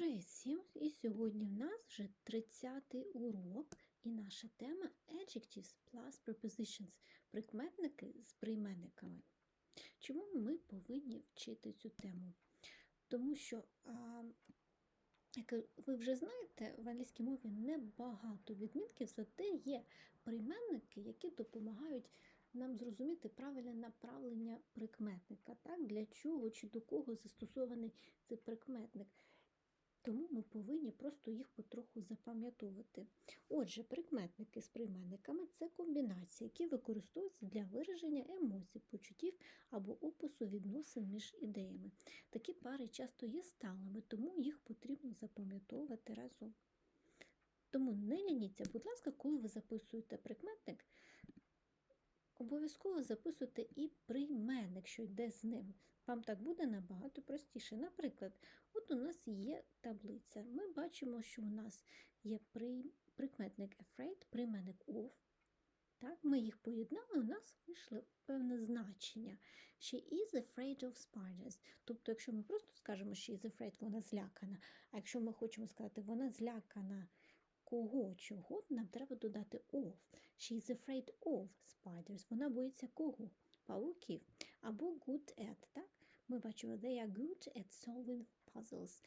Привіт всім! І сьогодні в нас вже 30-й урок, і наша тема Adjectives plus Prepositions прикметники з прийменниками. Чому ми повинні вчити цю тему? Тому що, а, як ви вже знаєте, в англійській мові небагато відмінків, зате є прийменники, які допомагають нам зрозуміти правильне направлення прикметника, так? для чого чи до кого застосований цей прикметник. Тому ми повинні просто їх потроху запам'ятовувати. Отже, прикметники з прийменниками це комбінації, які використовуються для вираження емоцій, почуттів або опису відносин між ідеями. Такі пари часто є сталими, тому їх потрібно запам'ятовувати разом. Тому не лініться, будь ласка, коли ви записуєте прикметник, Обов'язково записуйте і прийменник, що йде з ним. Вам так буде набагато простіше. Наприклад, от у нас є таблиця. Ми бачимо, що у нас є прикметник afraid, прийменник of. Так, Ми їх поєднали, у нас вийшло певне значення. She is afraid of spiders. Тобто, якщо ми просто скажемо, she is afraid, вона злякана. А якщо ми хочемо сказати, вона злякана кого, чого, нам треба додати of. She is afraid of spiders. Вона боїться кого? Павуків. Або good at. так? Ми бачимо, they are good at solving puzzles.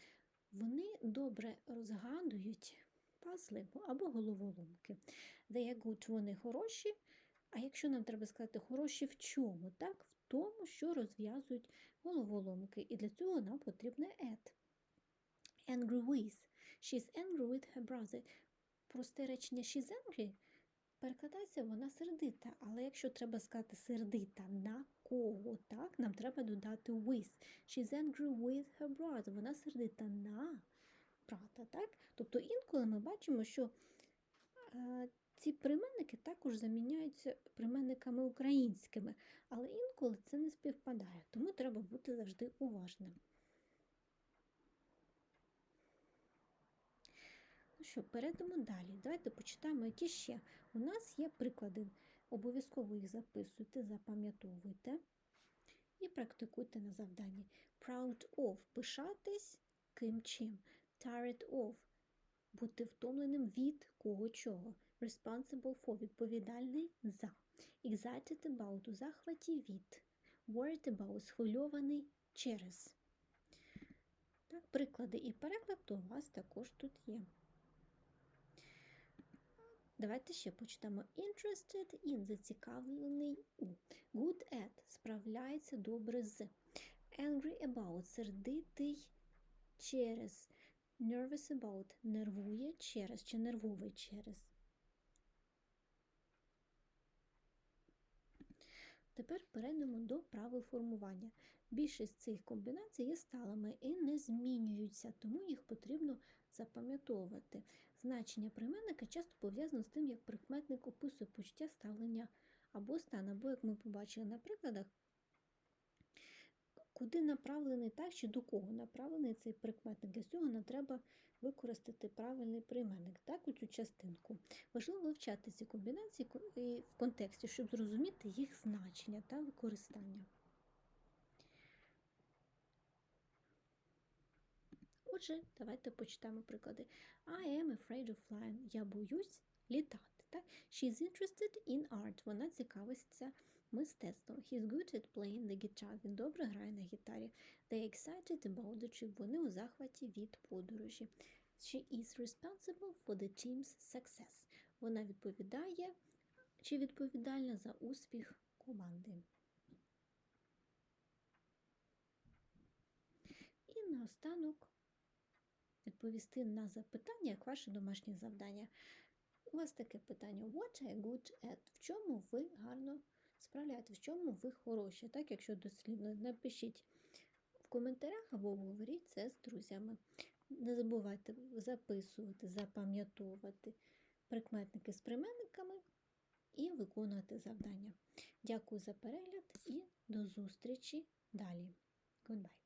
Вони добре розгадують пазли або головоломки. They are good, вони хороші. А якщо нам треба сказати хороші в чому? Так? В тому, що розв'язують головоломки. І для цього нам потрібне at. Angry with. She's angry with her brother просте речення she's angry перекладається вона сердита. Але якщо треба сказати сердита на нам треба додати with. She's angry with her brother. Вона сердита на брата. так? Тобто інколи ми бачимо, що е, ці прийменники також заміняються прийменниками українськими, але інколи це не співпадає, тому треба бути завжди уважним. Ну що, перейдемо далі. Давайте почитаємо, які ще. У нас є приклади. Обов'язково їх записуйте, запам'ятовуйте і практикуйте на завданні. Proud of пишатись ким чим. Tired of бути втомленим від кого чого. Responsible for відповідальний за. Excited about у захваті від. Worried about схвильований через. Так, Приклади і переклад у вас також тут є. Давайте ще почитаємо. Interested in зацікавлений у. Good at справляється добре з. Angry about сердитий через. Nervous about нервує через чи нервовий через. Тепер перейдемо до правил формування. Більшість цих комбінацій є сталими і не змінюються, тому їх потрібно запам'ятовувати. Значення прийменника часто пов'язано з тим, як прикметник описує почуття ставлення або стан, або, як ми побачили на прикладах, куди направлений так чи до кого направлений цей прикметник. Для цього нам треба використати правильний прийменник, так, у цю частинку. Важливо вивчати ці комбінації в контексті, щоб зрозуміти їх значення та використання. Отже, давайте почитаємо приклади. I am afraid of flying. Я боюсь літати. Так? She interested in art. Вона цікавиться мистецтвом. He is good at playing the guitar. Він добре грає на гітарі. They excited about the trip. Вони у захваті від подорожі. She is responsible for the team's success. Вона відповідає чи відповідальна за успіх команди. І наостанок відповісти на запитання, як ваше домашнє завдання. У вас таке питання: What you good at? В чому ви гарно справляєте, в чому ви хороші? Так, якщо дослідно, напишіть в коментарях або говоріть це з друзями. Не забувайте записувати, запам'ятовувати прикметники з прийменниками і виконувати завдання. Дякую за перегляд і до зустрічі далі. Goodbye!